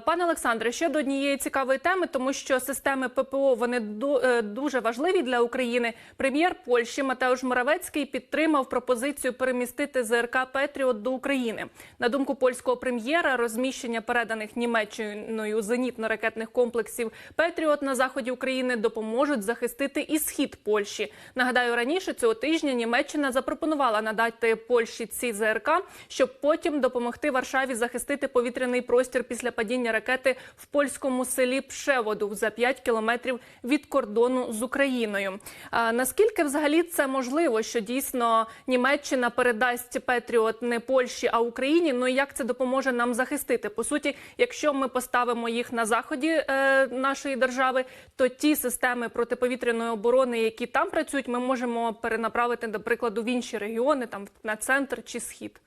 Пане Олександре, ще до однієї цікавої теми, тому що системи ППО вони е, дуже важливі для України. Прем'єр Польщі Матеуш Моравецький підтримав пропозицію перемістити ЗРК Петріот до України. На думку польського прем'єра, розміщення переданих Німеччиною зенітно-ракетних комплексів Петріот на заході України допоможуть захистити і схід Польщі. Нагадаю, раніше цього тижня Німеччина запропонувала надати Польщі ці ЗРК, щоб потім допомогти Варшаві захистити повітряний простір після падіння ракети в польському селі Пшеводу за 5 кілометрів від кордону з Україною. А наскільки взагалі це можливо, що дійсно Німеччина передасть Петріот не Польщі, а Україні? Ну і як це допоможе нам захистити? По суті, якщо ми поставимо їх на заході е, нашої держави, то ті системи протиповітряної оборони, які там працюють, ми можемо перенаправити, до прикладу, в інші регіони, там на центр чи схід.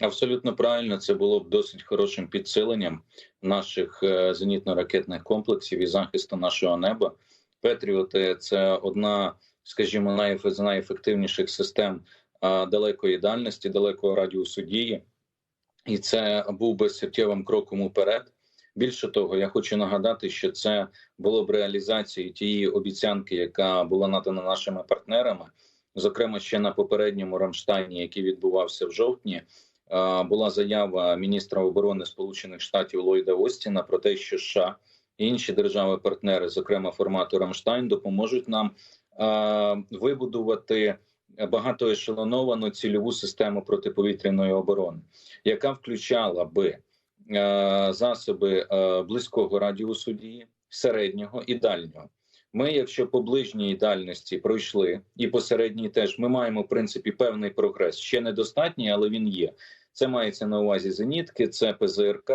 Абсолютно правильно, це було б досить хорошим підсиленням наших е, зенітно-ракетних комплексів і захисту нашого неба. Петріоти це одна, скажімо, з найефективніших систем далекої дальності, далекого радіусу дії, і це був би суттєвим кроком уперед. Більше того, я хочу нагадати, що це було б реалізацією тієї обіцянки, яка була надана нашими партнерами, зокрема ще на попередньому Рамштайні, який відбувався в жовтні. Була заява міністра оборони Сполучених Штатів Ллойда Остіна про те, що США і інші держави-партнери, зокрема формату Рамштайн, допоможуть нам вибудувати багатоешелоновану цільову систему протиповітряної оборони, яка включала би засоби близького радіусу дії, середнього і дальнього. Ми, якщо по ближній дальності пройшли, і по середній теж ми маємо в принципі певний прогрес. Ще недостатній, але він є. Це мається на увазі зенітки, це ПЗРК,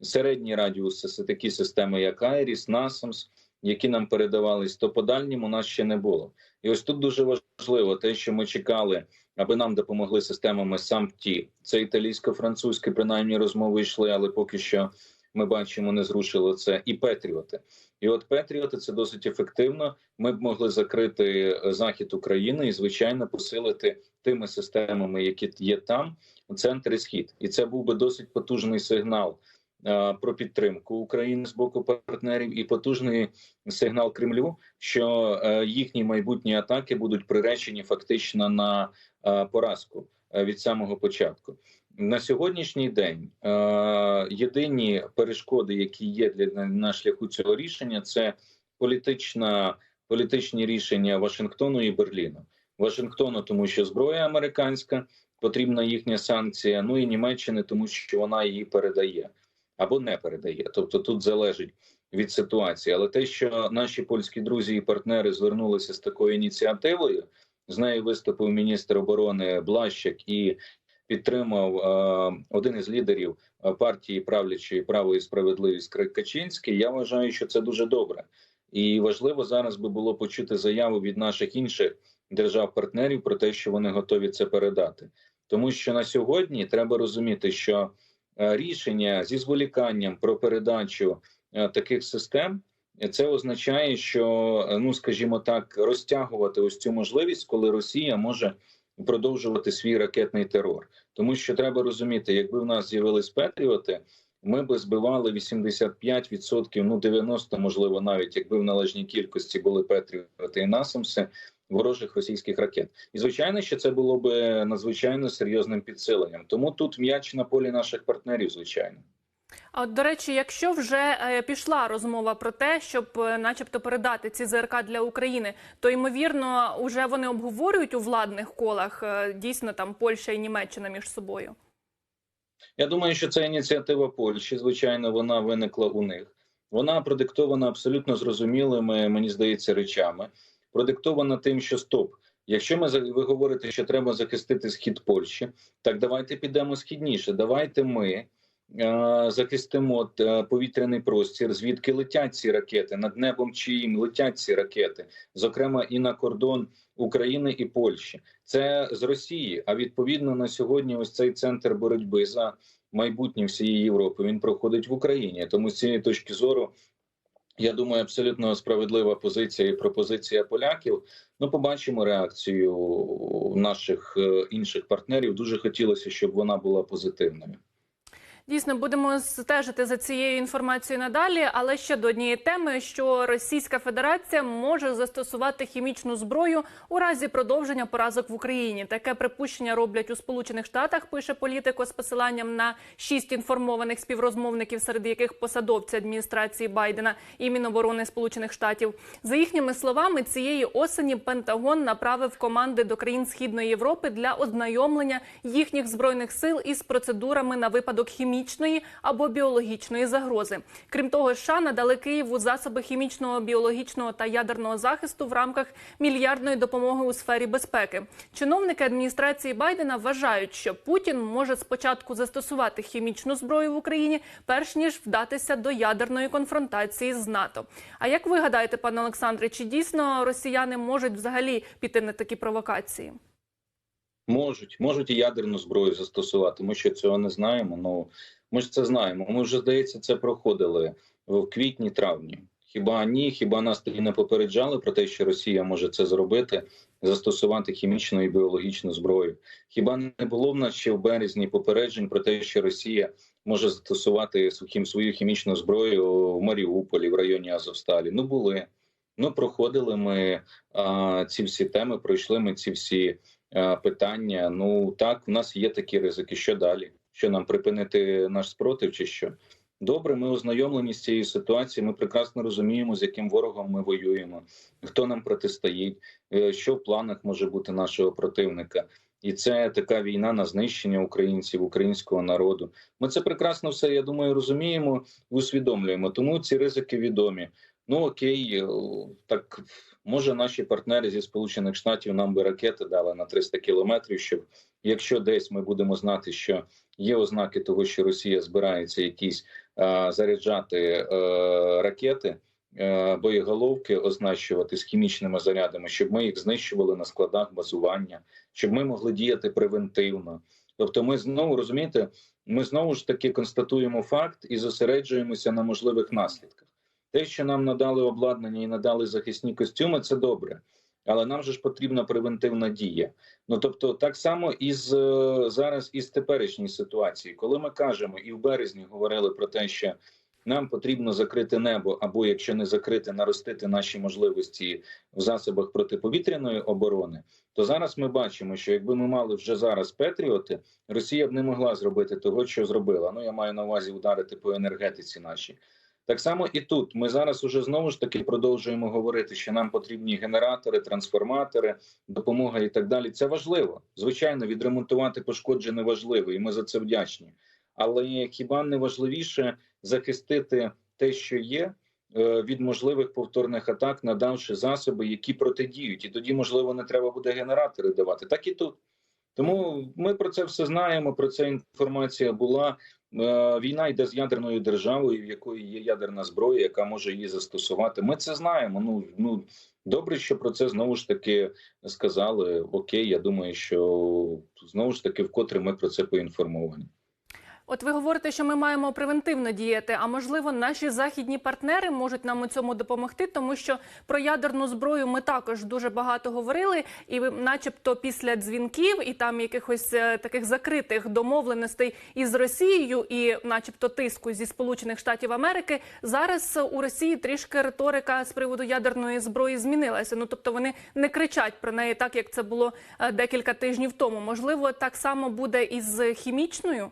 середній радіус це такі системи, як Айріс, Насамс, які нам передавались, то по дальнім у нас ще не було. І ось тут дуже важливо те, що ми чекали, аби нам допомогли системами САМТІ. Це італійсько-французькі, принаймні розмови йшли, але поки що ми бачимо, не зрушило це і Петріоти. І от Петріоти це досить ефективно. Ми б могли закрити е, захід України і, звичайно, посилити тими системами, які є там, центр і схід. І це був би досить потужний сигнал е, про підтримку України з боку партнерів, і потужний сигнал Кремлю, що е, їхні майбутні атаки будуть приречені фактично на поразку від самого початку. На сьогоднішній день е, єдині перешкоди, які є для на, шляху цього рішення, це політична політичні рішення Вашингтону і Берліну. Вашингтону, тому що зброя американська, потрібна їхня санкція. Ну і Німеччини, тому що вона її передає або не передає. Тобто тут залежить від ситуації. Але те, що наші польські друзі і партнери звернулися з такою ініціативою, з нею виступив міністр оборони Блащик і підтримав е, один із лідерів е, партії правлячої право і справедливість Качинський. Я вважаю, що це дуже добре. І важливо зараз би було почути заяву від наших інших держав-партнерів про те, що вони готові це передати. Тому що на сьогодні треба розуміти, що е, рішення зі зволіканням про передачу таких систем це означає, що ну скажімо так, розтягувати ось цю можливість, коли Росія може продовжувати свій ракетний терор. Тому що треба розуміти, якби в нас з'явились Петріоти, ми би збивали 85%, ну 90% можливо, навіть якби в належній кількості були Петріоти і Насамси ворожих російських ракет. І звичайно, що це було би надзвичайно серйозним підсиленням. Тому тут м'яч на полі наших партнерів, звичайно. А до речі, якщо вже е, пішла розмова про те, щоб, е, начебто, передати ці ЗРК для України, то ймовірно, вже вони обговорюють у владних колах е, дійсно там Польща і Німеччина між собою. Я думаю, що це ініціатива Польщі. Звичайно, вона виникла у них. Вона продиктована абсолютно зрозумілими, мені здається, речами. Продиктована тим, що стоп. Якщо ми ви говорите, що треба захистити схід Польщі, так давайте підемо східніше. Давайте ми захистимо е, повітряний простір, звідки летять ці ракети над небом, чиїм летять ці ракети, зокрема і на кордон України і Польщі. Це з Росії. А відповідно на сьогодні, ось цей центр боротьби за майбутнє всієї Європи він проходить в Україні. Тому з цієї точки зору. Я думаю, абсолютно справедлива позиція і пропозиція поляків. Ну, побачимо реакцію наших е, інших партнерів. Дуже хотілося, щоб вона була позитивною. Дійсно, будемо стежити за цією інформацією надалі. Але ще до однієї теми, що Російська Федерація може застосувати хімічну зброю у разі продовження поразок в Україні. Таке припущення роблять у Сполучених Штатах. Пише політико з посиланням на шість інформованих співрозмовників, серед яких посадовці адміністрації Байдена і Міноборони Сполучених Штатів. За їхніми словами, цієї осені Пентагон направив команди до країн Східної Європи для ознайомлення їхніх збройних сил із процедурами на випадок хімічної або біологічної загрози. Крім того, США надали Києву засоби хімічного, біологічного та ядерного захисту в рамках мільярдної допомоги у сфері безпеки. Чиновники адміністрації Байдена вважають, що Путін може спочатку застосувати хімічну зброю в Україні, перш ніж вдатися до ядерної конфронтації з НАТО. А як ви гадаєте, пане Олександре, чи дійсно росіяни можуть взагалі піти на такі провокації? Можуть, можуть і ядерну зброю застосувати. Ми ще цього не знаємо. Ну ми ж це знаємо. Ми вже здається, це проходили в квітні-травні. Хіба ні? Хіба нас тоді не попереджали про те, що Росія може це зробити, застосувати хімічну і біологічну зброю? Хіба не було в нас ще в березні попереджень про те, що Росія може застосувати свою хімічну зброю в Маріуполі в районі Азовсталі? Ну були. Ну проходили ми а, ці всі теми, пройшли ми ці всі питання. Ну так, в нас є такі ризики. Що далі? Що нам припинити наш спротив, чи що? Добре, ми ознайомлені з цією ситуацією. Ми прекрасно розуміємо, з яким ворогом ми воюємо, хто нам протистоїть, е, що в планах може бути нашого противника. І це така війна на знищення українців, українського народу. Ми це прекрасно все, я думаю, розуміємо усвідомлюємо. Тому ці ризики відомі. Ну окей, е, так може наші партнери зі Сполучених Штатів нам би ракети дали на 300 кілометрів, щоб якщо десь ми будемо знати, що є ознаки того, що Росія збирається якісь а, заряджати а, ракети, а, боєголовки означувати з хімічними зарядами, щоб ми їх знищували на складах базування, щоб ми могли діяти превентивно. Тобто, ми знову розумієте, ми знову ж таки констатуємо факт і зосереджуємося на можливих наслідках. Те, що нам надали обладнання і надали захисні костюми, це добре. Але нам же ж потрібна превентивна дія. Ну тобто, так само і з зараз із теперішньої ситуації, коли ми кажемо і в березні говорили про те, що нам потрібно закрити небо, або якщо не закрити, наростити наші можливості в засобах протиповітряної оборони, то зараз ми бачимо, що якби ми мали вже зараз Петріоти, Росія б не могла зробити того, що зробила. Ну я маю на увазі ударити по енергетиці нашій. Так само і тут ми зараз уже знову ж таки продовжуємо говорити, що нам потрібні генератори, трансформатори, допомога і так далі. Це важливо. Звичайно, відремонтувати пошкоджене важливо, і ми за це вдячні. Але хіба не важливіше захистити те, що є, від можливих повторних атак, надавши засоби, які протидіють, і тоді можливо не треба буде генератори давати. Так і тут. Тому ми про це все знаємо. Про це інформація була. Війна йде з ядерною державою, в якої є ядерна зброя, яка може її застосувати. Ми це знаємо. Ну ну добре, що про це знову ж таки сказали. Окей, я думаю, що знову ж таки вкотре ми про це поінформовані. От ви говорите, що ми маємо превентивно діяти. А можливо, наші західні партнери можуть нам у цьому допомогти, тому що про ядерну зброю ми також дуже багато говорили, і начебто після дзвінків і там якихось таких закритих домовленостей із Росією, і, начебто, тиску зі Сполучених Штатів Америки, зараз у Росії трішки риторика з приводу ядерної зброї змінилася. Ну тобто вони не кричать про неї, так як це було декілька тижнів тому. Можливо, так само буде і з хімічною.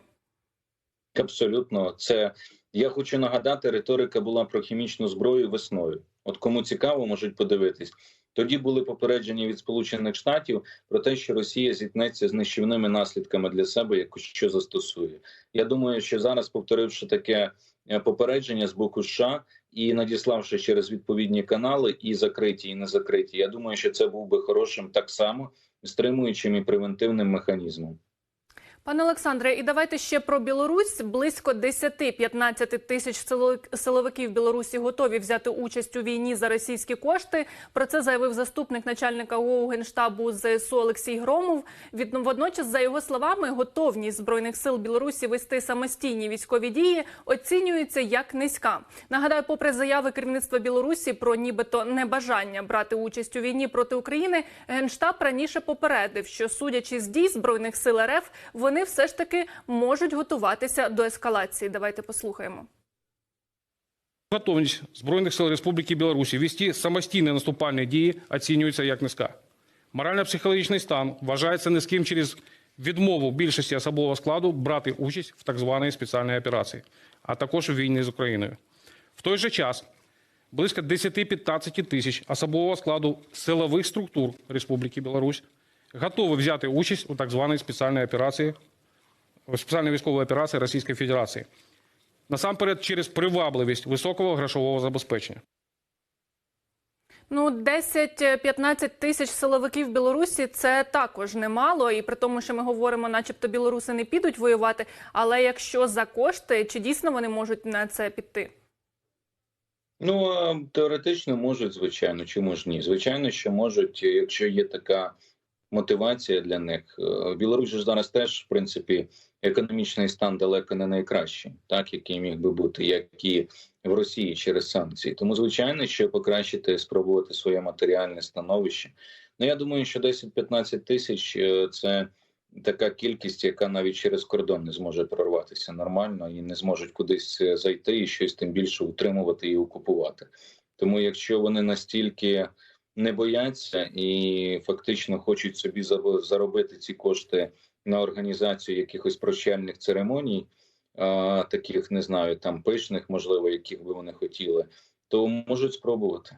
Абсолютно, це я хочу нагадати, риторика була про хімічну зброю весною. От кому цікаво, можуть подивитись. Тоді були попередження від Сполучених Штатів про те, що Росія зіткнеться з нищівними наслідками для себе, яку що застосує. Я думаю, що зараз, повторивши таке попередження з боку США і надіславши через відповідні канали, і закриті, і не закриті, я думаю, що це був би хорошим так само стримуючим і превентивним механізмом. Пане Олександре, і давайте ще про Білорусь. Близько 10-15 тисяч силовиків Білорусі готові взяти участь у війні за російські кошти. Про це заявив заступник начальника ГОУ Генштабу ЗСУ Олексій Громов. Від водночас, за його словами, готовність збройних сил Білорусі вести самостійні військові дії оцінюється як низька. Нагадаю, попри заяви керівництва Білорусі про нібито небажання брати участь у війні проти України, генштаб раніше попередив, що судячи з дій збройних сил РФ, вони вони все ж таки можуть готуватися до ескалації. Давайте послухаємо. Готовність Збройних сил Республіки Білорусі вести самостійні наступальні дії оцінюється як низька. Морально-психологічний стан вважається низьким через відмову більшості особового складу брати участь в так званій спеціальній операції, а також у війні з Україною. В той же час близько 10-15 тисяч особового складу силових структур Республіки Білорусь готові взяти участь у так званій спеціальній операції, спеціальній військовій операції Російської Федерації. Насамперед через привабливість високого грошового забезпечення. Ну, 10-15 тисяч силовиків Білорусі це також немало. І при тому, що ми говоримо, начебто білоруси не підуть воювати. Але якщо за кошти, чи дійсно вони можуть на це піти? Ну теоретично можуть, звичайно, чому ж ні? Звичайно, що можуть, якщо є така мотивація для них. Е, ж зараз теж, в принципі, економічний стан далеко не найкращий, так який міг би бути, як і в Росії через санкції. Тому, звичайно, що покращити, спробувати своє матеріальне становище. Ну я думаю, що 10-15 тисяч е, це така кількість, яка навіть через кордон не зможе прорватися нормально і не зможуть кудись е, зайти і щось тим більше утримувати і окупувати. Тому, якщо вони настільки не бояться і фактично хочуть собі заробити ці кошти на організацію якихось прощальних церемоній, таких не знаю, там пишних, можливо, яких би вони хотіли, то можуть спробувати.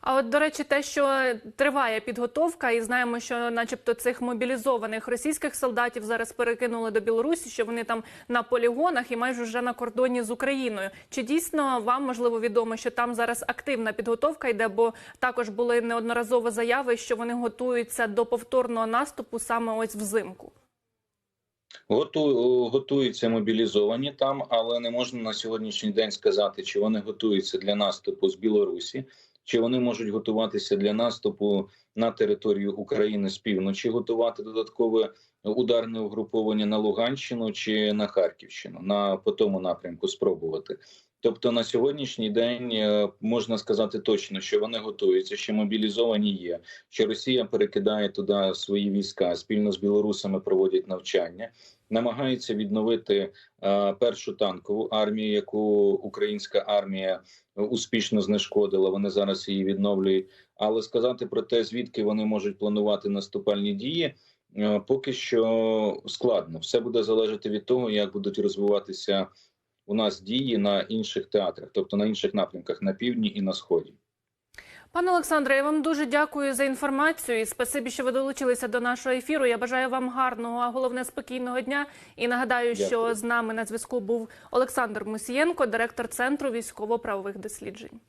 А от, до речі, те, що триває підготовка, і знаємо, що, начебто, цих мобілізованих російських солдатів зараз перекинули до Білорусі, що вони там на полігонах і майже вже на кордоні з Україною. Чи дійсно вам можливо відомо, що там зараз активна підготовка йде? Бо також були неодноразово заяви, що вони готуються до повторного наступу саме ось взимку. Готу, готуються мобілізовані там, але не можна на сьогоднішній день сказати, чи вони готуються для наступу з Білорусі, чи вони можуть готуватися для наступу на територію України з півночі, готувати додаткове ударне угруповання на Луганщину чи на Харківщину на по тому напрямку спробувати. Тобто на сьогоднішній день е, можна сказати точно, що вони готуються, що мобілізовані є, що Росія перекидає туди свої війська спільно з білорусами проводять навчання, намагаються відновити е, першу танкову армію, яку українська армія успішно знешкодила. Вони зараз її відновлюють. Але сказати про те, звідки вони можуть планувати наступальні дії, е, поки що складно. Все буде залежати від того, як будуть розвиватися у нас дії на інших театрах, тобто на інших напрямках на півдні і на сході. Пане Олександре, я вам дуже дякую за інформацію і спасибі, що ви долучилися до нашого ефіру. Я бажаю вам гарного, а головне спокійного дня. І нагадаю, що з нами на зв'язку був Олександр Мусієнко, директор центру військово-правових досліджень.